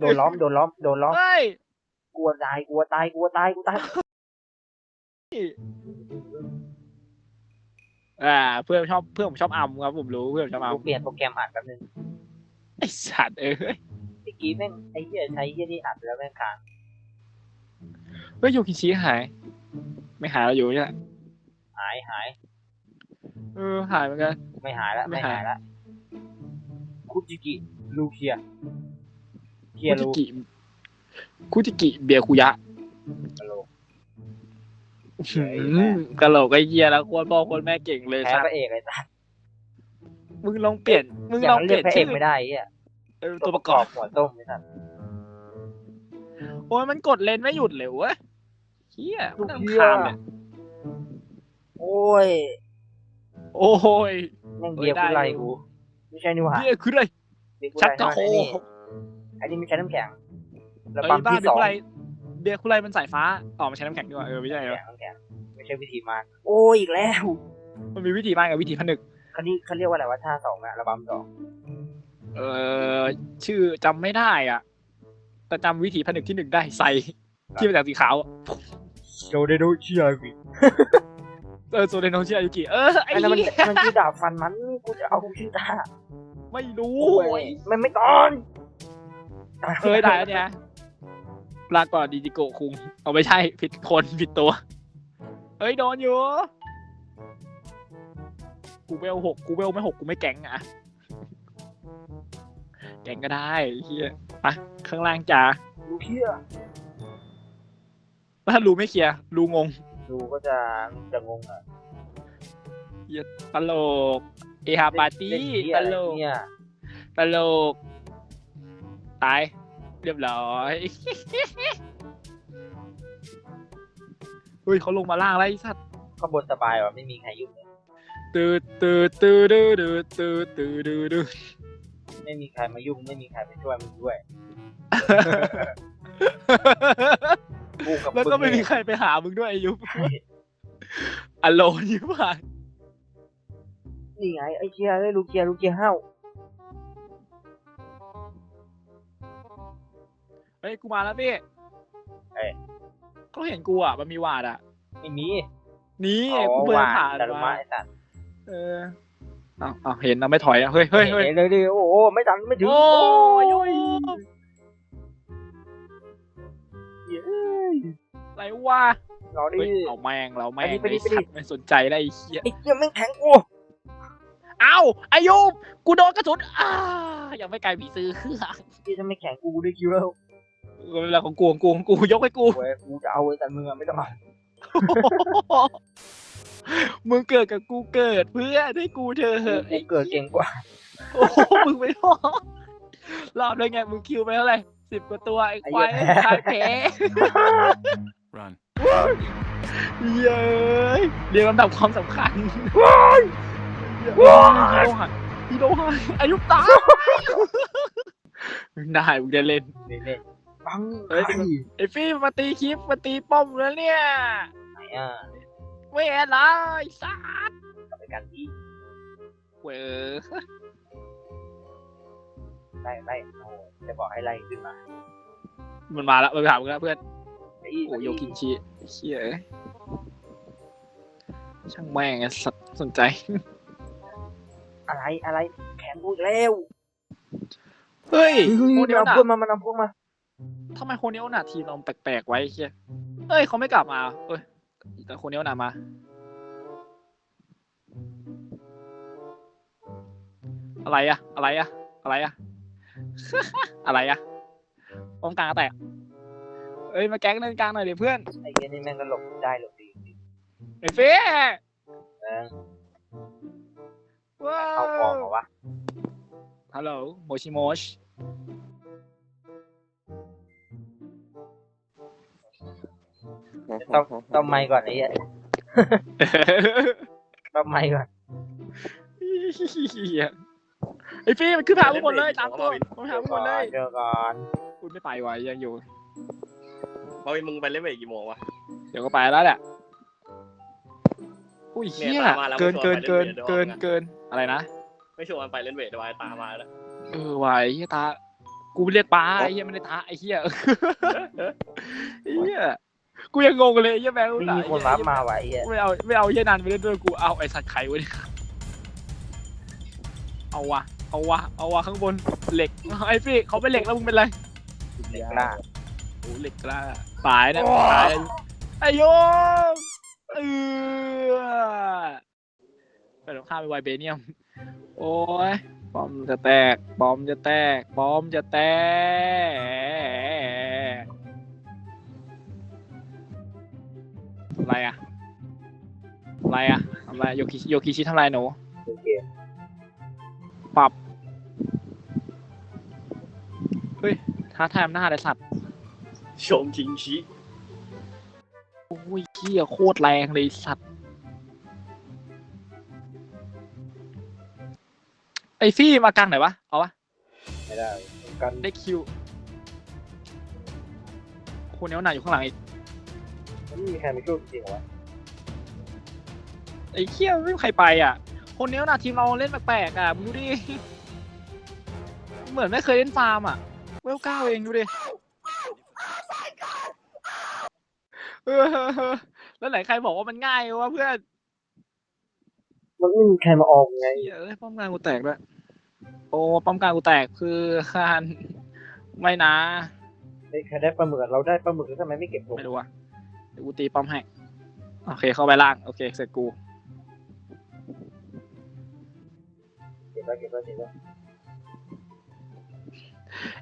โดนล้อมโดนล้อมโดนล้อมเฮ้ยกลัวตายกลัวตายกลัวตายกูตายอ่า เพื่อนชอบเพื่อนผมชอบอัมครับผมรู้เพื่อนผมชอบอัมกูเปลี่ยนโปรแกรมอัดแป๊บนึงไอสัตว์เอ้ยเมื่อกี้แม่งไอ้เหี้ยใช้เหี้ยนี่อัดแล้วแม่งค้างเฮ้ยยูกิชิหาย ไม่หายแล้วอยู่เนี่ยหายหายเออหายเหมือนกัน ไม่หายแล้วไม่ไม่หายหายแล้วคุจิกิลูเคีย เคียคุจิลูกิคุจิกิเบียคุยะกะโหลก หืมกะโหลกไอ้เหี้ยแล้วโคตรพ่อโคตรแม่เก่งเลยแพ้สัตพระว์เอกไอ้สัสมึงลองเปลี่ยนมึงอย่าลองงนั้นเปเรีลี่ยยกนพระเอชื่อกไม่ได้ไอ้เหี้ยเออตัวประกอบ หัวต้มไอ้สัสโอ้ยมันกดเลนไม่หยุดเลยเว้ยเฮียลูมันกน่าเหี้ยรำคาญเลยโอ้ยโอ้ย แม่งเบียร์กูไล่กูไม่ใช่นี่หว่าเฮียคืออะไร เบียร์กูชักไล่กระโคไอ้นี่ไอ้นี่ไม่ใช่น้ำแข็งระเอ้ยบำบ้าที่เบีสยองร์คุไรเบียร์คุไรมันสายฟ้าอ๋อมันใช้น้ำแข็งด้วยเออไม่ใช่เหรอน้ำแข็งน้ำแข็งไม่ใช่วิธีมาโอ้ยอีกแล้ว มันมีวิธีมากกับวิธีผนึกเขานี่เขาเรียกว่าอะไรว่าท่าสองอะระบำสองเออชื่อจำไม่ได้อะ แต่จำวิธีผนึกที่หนึ่งได้ใส่ที่มาจากสีขาวอะโดเดโดเชียกิเออโซเดโนชิอายุกิเออไอ้ไอ้นั่นมันเหี้ยมันคือดาบฟันมันกูจะเอาชื่อท่าไม่รู้โอ้ยมันไม่ตอน เคยได้แล้วเนี่ยลาก่อนดีจิโกะคุง เอาไม่ใช่ผิดคนผิดตัว เอ้ยโดนอยู่ กูเวลหกกูเวลไม่หกกูไม่แก๊งอะ แก๊งก็ได้เฮียอะข้างล่างจ้าดูเชียแล้วถ้ารู้ไม่เคลียร์รู้งงดูก็จะจะงงอะตลก เอฮาปาร์ตี้เล่นเหี้ยตอะไรลกเนี่ย ตลก ตาย เรียบร้อยเฮ้ยเขาลงมาล่างแล้วไอ้สัตว์ข้างบนสบายว่ะไม่มีใครยุ่งเลยตืดตืดตืดตืดตืดตืดตืดตืดไม่มีใครมายุ่ง ไม่มีใครมาช่วยมึงด้วยกูกับแล้วก็งไม่มีเนี่ยใครไปหามึงด้วยไอายุอโลนยิ่งผ่านนี่ไงไอ้เชียไอ้ลูกเชียลูกเชียห้าว ฮ้ยกูมาแล้วพี่ก็เห็นกูอะมันมีวาดอะ ไม่มีนี่อ๋อกูเดินว่าผ่านดารุมะมาไอ้สัตว์เออเอาเอาเห็นนะไม่ถอยอะ เฮ้ยเฮ้ยเฮ้ยเเลยดิโอ้โหไม่ทันไม่ถึงโอ้ยโอ้ยเย้ยอะไรวะรอดิ เฮ้ยเราแม่งเราแม่งไปดิไอ้ไปดิสัตว์ไม่สนใจแล้วไอ้เหี้ยไอ้เหี้ยแม่งแทงกูเอ้าอายุกูโดนกระสุนอ้ายังไม่ไกลผีซื้อเหี้ยจะไม่แข่งกูกูได้คิวแล้ว เวลาของกูของกูของกูยกให้กู เว้ยกูจะเอาไอ้แต่มึงอะไม่ต้องเอามึงเกิดกับกูเกิดเพื่อนให้กูเธอะเหอะกูเกิดเก่งกว่าโอ้โหมึงไม่พอรอบเลยไงมึงคิวไปเท่าไหร่สิบกว่าตัวไอ้ควายทายแพ้ Run. เย้ยเรียงลำดับความสำคัญฮีโร่หันฮีโร่หันอายุตายนายมึงจะเล่น เล่นๆ ปังเฮ้ยใครไอ้ฟี่มาตีคลิปมาตีป้อมแล้วเนี่ยไหนอะไม่แอนเลยสัสกลับไปกันที่เว้ยไล่ไล่โอ้โหจะบอกให้ไล่ขึ้นมา มันมาแล้วมันไปถามมึงแล้วเพื่อนไอ้โอ้โยกินชีเชี่ยเอ้ยช่างแม่งไอ้สัตว์สนใจ อะไรอะไรแขนกูอีกแล้วเฮ้ยเฮ้ยโคมันเนียวเอาน่ะพวกมามันเอาพวกมา ทำไมโคเนียวน่ะทีมเราแปลกๆไว้เชี่ยเฮ้ยเขาไม่กลับมาเอ้ยแต่โคเนียวน่ะมา อะไรอะอะไรอะอะไรอะอะไรอะป้อมกลางแตกเอ้ยมาแก๊งเล่นกลางหน่อยเดี๋ยวเพื่อนไอ้เหี้ยนี่แม่งก็หลบได้หลบดีจริงไอ้เฟ้ๆเออว้าเข้าคอวเหรอวะฮัลโหลโมชิโมช ต้องต้องไมค์ก่อนไอ้เหี้ยต้องไมค์ก่อน ไอ้ฟี่มันขึ้นหามึงหมดเลยตามตัวมันหามึงหมดเลยเจอก่อนคุณไม่ไปไว้ยังอยู่บอยมึงไปเล่นเวทกี่โมงวะ เดี๋ยวก็ไปแล้วแหละอุ้ยเฮียเนี่ยตามมาแล้วเกินไม่เกิชนวนเกินไปเล่นเวทเกินด้วยเกินอะไรนะ ไม่ชวนมันไปเล่นเวทด้วยตามมาแล้ว เออไหวเฮียตา กูเรียกป้าไอ้เหี้ยไม่ได้ท้าไอ้เหี้ยไอ้เหี้ย กูยังงงเลยไอ้เหี้ยแบงค์ไม่มีคนรับมาว่ะไอ้เหี้ยไม่เอาไม่เอาไอ้เหี้ยนันไปเล่นด้วยกูเอาไอ้สัตว์ไข่ไว้ดิเอาวะเอาวะเอาวะข้างบนเหล็กไอ้พี่เขาเป็นเหล็กแล้วมึงเป็นไรเหล็กกล้าโอ้เหล็กกล้าตายนะตายนะไอ้โยมเออไปตรงข้ามไปไวเบเนียม โอ้ยบอมจะแตกบอมจะแตกบอมจะแตก อะไรอะอะไรอะทำอะไรโยคิโยคิชิทำอะไรหนูโอเคปรับเฮ้ยท้าทายอำนาจไอ้สัตว์ชงชิงชิโอ้ยเหี้ยโคตรแรงเลยไอ้สัตว์ไอ้ฟี่มากลางไหนวะเอาวะไม่ได้กันได้คิวคนเนี้ยหนาอยู่ข้างหลังอีก ไม่มีใครมาช่วยจริงเหรอวะไอ้เหี้ยไม่มีใครไปอะ คนเนี้ยหนาทีมเราเล่นแปลกๆอะมึงดูดิ เหมือนไม่เคยเล่นฟาร์มอะ เวลเก้าเองดูดิเออแล้วไหนใครบอกว่ามันง่ายวะเพื่อนมันไม่มีใครมาออกไงเหี้ยเอ้ยป้อมกลางกูแตกด้วยโอ้ป้อมกลางกูแตกคือคานไม่นะ ไอ้ใครได้ปลาหมึกอะเราได้ปลาหมึกแล้วทำไมไม่เก็บลงไม่รู้อะเดี๋ยวกูตีป้อมให้ โอเคเข้าไปล่าง โอเค เสร็จกู เก็บไว้เก็บไว้เก็บไว้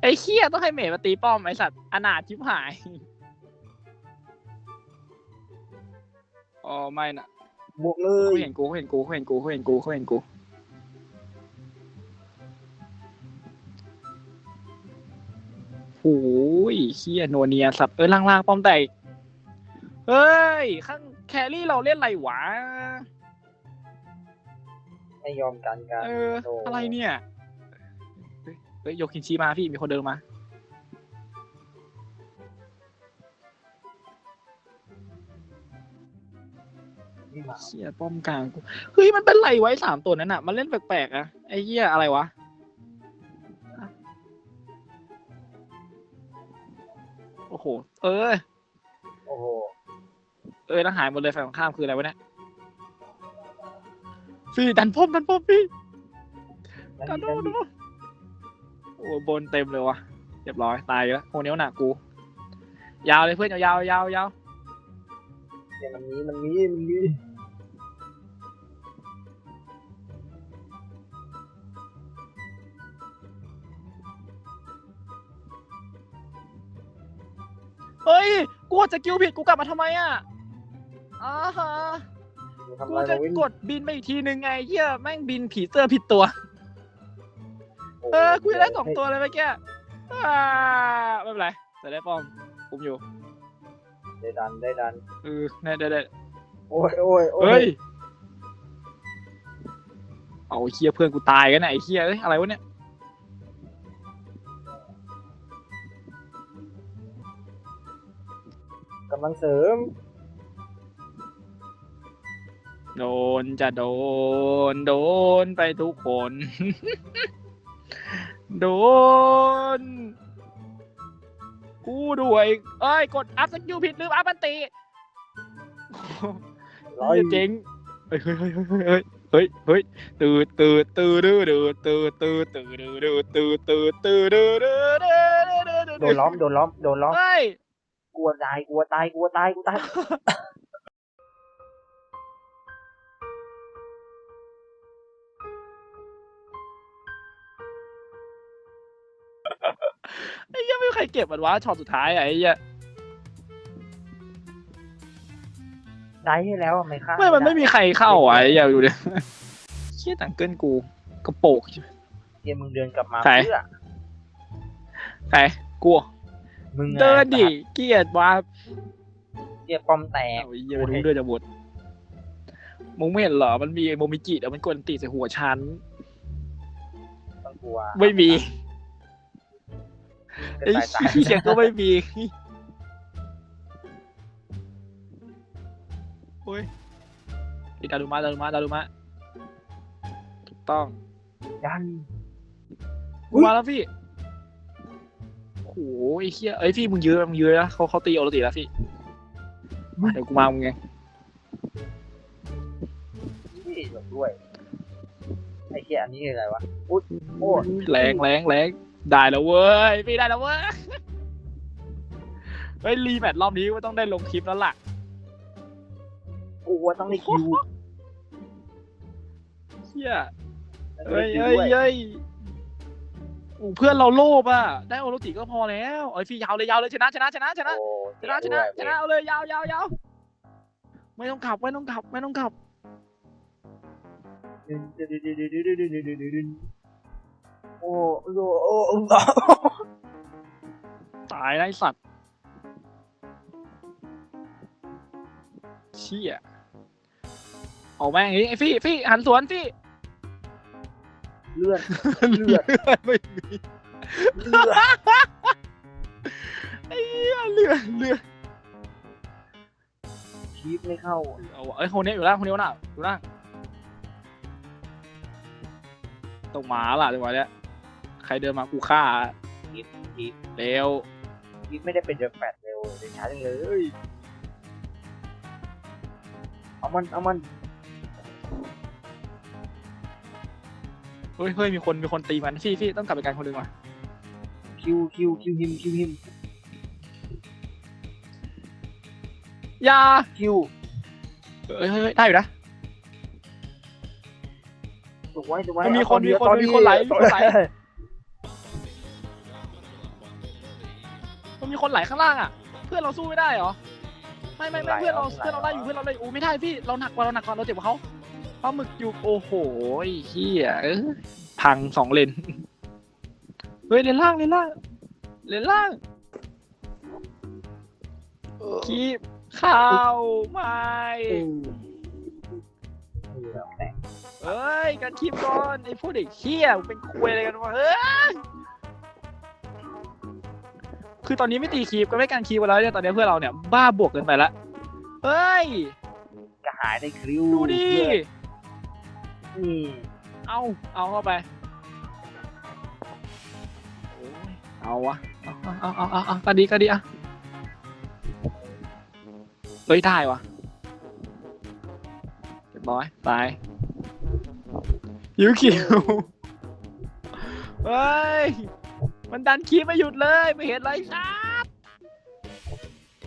ไอ้เคียต้องให้เมย์มาตีป้อมไอ้สัตว์อนาถชิบหาย อ๋อไม่นะบวกเลเขายเห็นกูเขาเห็นกูเขาเห็นกูเขาเห็นกูเขาเห็นกู โอ้ยเคียโนวเนียสัตว์เอ้ยล่างๆป้อมแตก เฮ้ย ข้างแครี่เราเล่นอะไรวะ ไม่ยอมกันกันเอออะไรเนี่ยเฮ้ยเฮ้ยโยคินชิมาพี่มีคนเดินมา นี่มาเชี่ยป้อมกลางกูเฮ้ยมันเป็นไรไว้สามตัวนั้นอะมันเล่นแปลกๆอะไอ้เหี้ยอะไรวะอะโอ้โห เออโอ้โห เออแล้วหายหมดเลยฝั่งตรงข้ามคืออะไรวะเนี่ยพี่ดันป้อมดันป้อมพี่นั่นดันนี่ป้อมนั่นดันป้อมโอ้บนเต็มเลยวะเรียบร้อยตายแล้วโคเนี้ยวหนักกู ยาวเลยเพื่อนยาวๆยาวๆยาวเนี่ยมันมีมันมีมันมีเฮ้ยกูกดสกิลผิดกูกลับมาทำไมอะ อ่าฮะมึงทำกูอะไรจะมาวินกดบินไปอีกทีนึงไงเฮียแม่งบินผีเสื้อผิดตัว เออกูจะได้สองตัวเลยเมื่อกี้อ่าไม่เป็นไรแต่ได้ป้อมคุมอยู่ได้ดันได้ดัน เออได้ได้ได้โอ้ยโอ้ยโอ้เฮ้ย ยเอาไอ้เฮียเพื่อนกูตายกันนะไอ้เฮียเอ้ยอะไรวะเนี่ยกำลังเสริม โดนจะโดน โดนไปทุกคน โดน กูด้วย เอ้ย กดอัพสกิลผิดลืมอัพอันติร้อยเหี้ยเจ๊งเฮ้ยเฮ้ยเฮ้ยเฮ้ยเฮ้ยเฮ้ยตื่นตื่นตื่นดื้อดื้อตื่นตื่นตื่นดื้อดื้อตื่นตื่นตื่นดื้อดื้อดื้อดื้อดื้อโดนล้อมโดนล้อมโดนล้อมเฮ้ยกลัวตายกลัวตายกลัวตายกูตาย ไอ้เหี้ยังไม่มีใครเก็บมันวะช็อตสุดท้ายอะไอ้เหี้ยได้ให้แล้วอะไม่ฆ่าไม่มันไม่มีใครเข้าอะไอ้เหี้ยดูดิเชี่ยตังเกิลกูกระโปกเกมมึงเดินกลับมาใครเพื่อใครกูมึงไงเดินดิเกลียดวะเกียปอมแตกไอ้เหี้ยไม่รู้เรื่องจะหมดมึงไม่เห็นเหรอมันมีโมมิจิเดี๋ยวมันกวนตีใส่หัวฉันต้องกลัวไม่มีเป็น ไอ้สายตายเหี้ยก็ไม่มีโอ้ยไอ้ดารุมะดารุมะดารุมะถูกต้องยันกูมาแล้วพี่โอ้ยเฮียเอ้ยพี่มึงยื้อมึงยื้อนะเขาเขาตีโอรติแล้วพี่มาเดี๋ยวกูมามึงไงนี่หลบด้วยไอ้เหี้ยอันนี้อะไรวะอุ๊ยโอ้ยแรงแรงแรง ได้แล้วเว้ยพี่ได้แล้วเว้ยเฮ้ยรีแมตช์รอบนี้ไม่ต้องได้ลงคลิปแล้วล่ะกูว่าต้องได้คิวเฮียต้องเฮ้ได้ยคิวเฮ้ยด้วยเฮ้ยโอ้เพื่อนเราโลภอะ ได้โอโรติก็พอแล้วเอ้ยพี่ยาวเลยยาวเลยชนะชนะชนะชนะโอ้ชนะชนะชนะเอาเลยยาวยาวยาวไม่ต้องขับไม่ต้องขับไม่ต้องขับ โอ้โอ้โอ้โอ้ตายไอ้สัตว์เชี่ยเอาแม่งอย่างงี้ไอ้ฟี่ฟี่หันสวนฟี่เลือดเลือดไม่มีเลือดไอ้เหี้ยเลือดเลือดคีบไม่เข้าเอาวะเอ้ยคนนี้อยู่ล่างคนนี้วะน่ะอยู่ล่างต้องหมาล่ะจังหวะเนี้ยใค รเดินมากูฆ่าคีบคีบเร็วคีบไม่ได้เป็นเดอะแฟตเร็วเลยช้าจังเลยเอามันเอามันเฮ้ยเฮ้ยมีคนมีคนตีมันฟี่ฟี่ต้องกลับไปกันคนหนึ่งว่ะคิวคิวคิวหิมคิวหิมอยาคิวเฮ้ยเฮ้ยเฮ้ยได้อยู่นะถูกไว้ถูกไว้มันมีเอาคนตอเดียวมีคนตอมีคนไหลมีคนไหล มันมีคนไหลข้างล่างอะ เพื่อนเราสู้ไม่ได้เหรอ ไม่ไม่ไม่เพื่อนเราเพื่อนเราได้อยู่เพื่อนเราได้อยู่อู้ไม่ได้พี่เราหนักกว่าเราหนักกว่าเราเจ็บกว่าเขาปลาหมึกอยู่โอ้โหไอ้เฮียเออพังสองเลนเฮ้ยเลนล่างเลนล่างเลนล่างคีบเข้าไม่เหลือแตกเอ้ยกันคีบก่อนไอ้พวกเด็กเฮียมึงเป็นคุยอะไรกันวะเฮ้ย คือตอนนี้ไม่ตีคีบก็ไม่การคีบกันแล้วเนี่ยตอนนี้เพื่อนเราเนี่ยบ้าบวกเกินไปละเฮ้ยกระหายในคริวดูดินี่เอาเอาเข้าไปโอ้ยเอาวะเอาเอาเอาเอาเอาก็ดีก็ดีอะเฮ้ยได้วะเรียบร้อยตายยิวคิวเฮ้ย มันดันคีบไม่หยุดเลยไม่เห็นไรครับ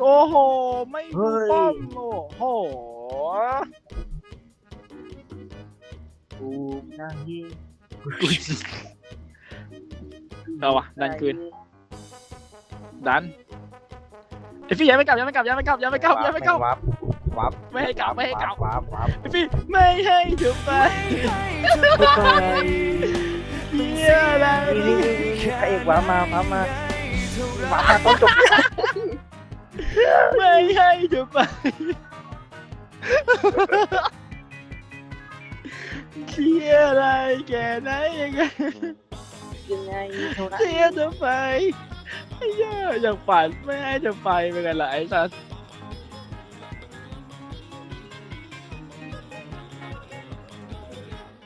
โอ้โห ไม่ดูป้อมโอ้โหถูกนะที่เอาวะดันคืน ดันไอฟี่ยังไม่กลับยังไม่กลับยังไม่กลับยังไม่กลับยังไม่กลับวับวับไม่ให้กลับไม่ให้กลับวับวับไอฟี่ไม่ให้ถึงไป เฮียอะไรนี่นี่นี่พระเอกวับมาวับมาวับมาต้นจบไม่ให้ถึงไปเฮียอะไรแกไหนยังไงยังไงเท่านั้นเฮียจะไปไอ้เหี้ยอยากฝันไม่ให้จะไปเป็นไงล่ะไอ้สัส